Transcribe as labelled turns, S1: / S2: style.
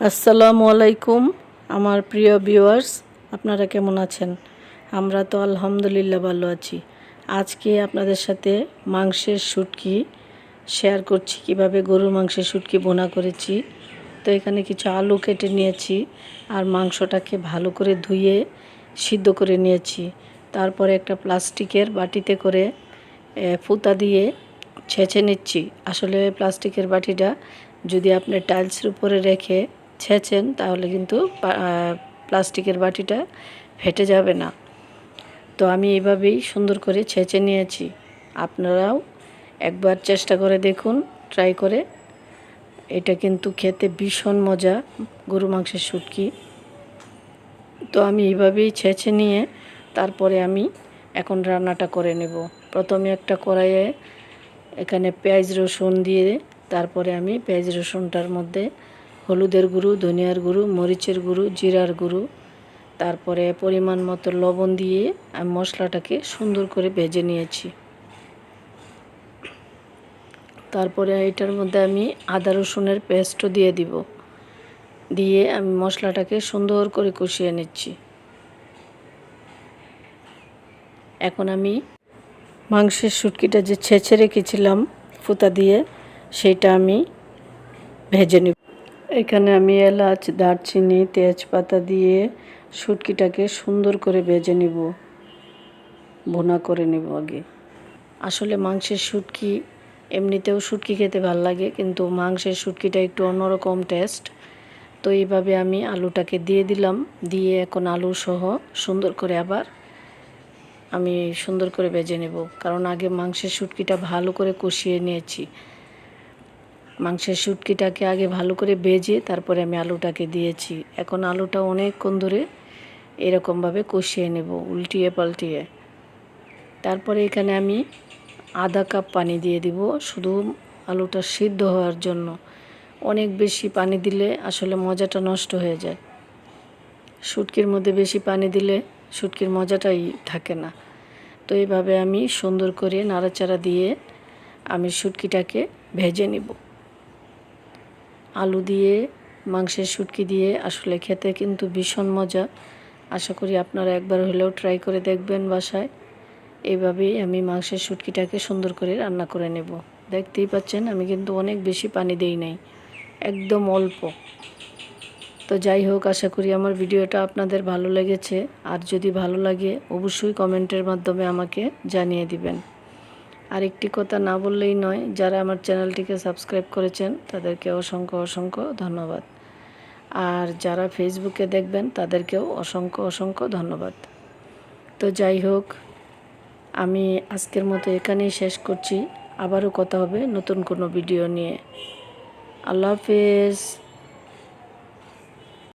S1: আসসালামু আলাইকুম, আমার প্রিয় ভিউয়ার্স আপনারা কেমন আছেন? আমরা তো আলহামদুলিল্লাহ ভালো আছি। আজকে আপনাদের সাথে মাংসের শুটকি শেয়ার করছি, কীভাবে গরুর মাংসের শুটকি বোনা করেছি। তো এখানে কিছু আলু কেটে নিয়েছি আর মাংসটাকে ভালো করে ধুয়ে সিদ্ধ করে নিয়েছি। তারপরে একটা প্লাস্টিকের বাটিতে করে ফুতা দিয়ে ছেঁচে নিচ্ছি। আসলে প্লাস্টিকের বাটিটা যদি আপনি টাইলসের উপরে রেখে ছেঁচেন, তাহলে কিন্তু প্লাস্টিকের বাটিটা ফেটে যাবে না। তো আমি এইভাবেই সুন্দর করে ছেঁচে নিয়েছি। আপনারাও একবার চেষ্টা করে দেখুন ট্রাই করে। এটা কিন্তু খেতে ভীষণ মজা, গরু মাংসের শুটকি। তো আমি এইভাবেই ছেঁচে নিয়ে তারপরে আমি এখন রান্নাটা করে নেব। প্রথমে একটা কড়াইয়ে এখানে পেঁয়াজ রসুন দিয়ে, তারপরে আমি পেঁয়াজ রসুনটার মধ্যে হলুদের গুঁড়ো, ধনিয়ার গুঁড়ো, মরিচের গুঁড়ো, জিরার গুঁড়ো। তারপরে পরিমাণ মতো লবণ দিয়ে আমি মশলাটাকে সুন্দর করে ভেজে নিয়েছি। তারপরে এটার মধ্যে আমি আদা রসুনের পেস্টও দিয়ে দিব। দিয়ে আমি মশলাটাকে সুন্দর করে কষিয়ে নিচ্ছি। এখন আমি মাংসের শুটকিটা যে ছেঁচে রেখেছিলাম, ফুতা দিয়ে, সেটা আমি ভেজে নিব। এখানে আমি এলাচ, দারচিনি, তেজপাতা দিয়ে শুটকিটাকে সুন্দর করে ভেজে নিব। ভুনা করে নিব আগে। আসলে মাংসের শুটকি, এমনিতেও শুটকি খেতে ভালো লাগে, কিন্তু মাংসের শুটকিটা একটু অন্যরকম টেস্ট তো এইভাবে আমি আলুটাকে দিয়ে দিলাম, দিয়ে এখন আলু সহ সুন্দর করে আবার আমি সুন্দর করে ভেজে নেব। কারণ আগে মাংসের শুটকিটা ভালো করে কষিয়ে নিয়েছি। মাংসের শুটকিটাকে আগে ভালো করে ভেজে তারপরে আমি আলুটাকে দিয়েছি। এখন আলুটা অনেকক্ষণ ধরে এরকমভাবে কষিয়ে নেব, উল্টিয়ে পাল্টিয়ে। তারপরে এখানে আমি আধা কাপ পানি দিয়ে দিব, শুধু আলুটা সিদ্ধ হওয়ার জন্য। অনেক বেশি পানি দিলে আসলে মজাটা নষ্ট হয়ে যায়। শুটকির মধ্যে বেশি পানি দিলে শুটকির মজাটাই থাকে না। তো এইভাবে আমি সুন্দর করে নাড়াচাড়া দিয়ে আমি শুটকিটাকে ভেজে নিব। আলু দিয়ে, মাংসের শুটকি দিয়ে আসলে খেতে কিন্তু ভীষণ মজা। আশা করি আপনারা একবার হলেও ট্রাই করে দেখবেন বাসায়। এইভাবেই আমি মাংসের শুটকিটাকে সুন্দর করে রান্না করে নেব। দেখতেই পাচ্ছেন, আমি কিন্তু অনেক বেশি পানি দেই নাই। একদম অল্প। তো যাই হোক, আশা করি আমার ভিডিওটা আপনাদের ভালো লেগেছে। আর যদি ভালো লাগে, অবশ্যই কমেন্টের মাধ্যমে আমাকে জানিয়ে দিবেন। আর একটি কথা না বললেই নয়, যারা আমার চ্যানেলটিকে সাবস্ক্রাইব করেছেন তাদেরকে অসংখ্য অসংখ্য ধন্যবাদ। আর যারা ফেসবুকে দেখবেন তাদেরকেও অসংখ্য অসংখ্য ধন্যবাদ। তো যাই হোক, আমি আজকের মতো এখানেই শেষ করছি। আবারও কথা হবে নতুন কোনো ভিডিও নিয়ে। আল্লাহ হাফেজ।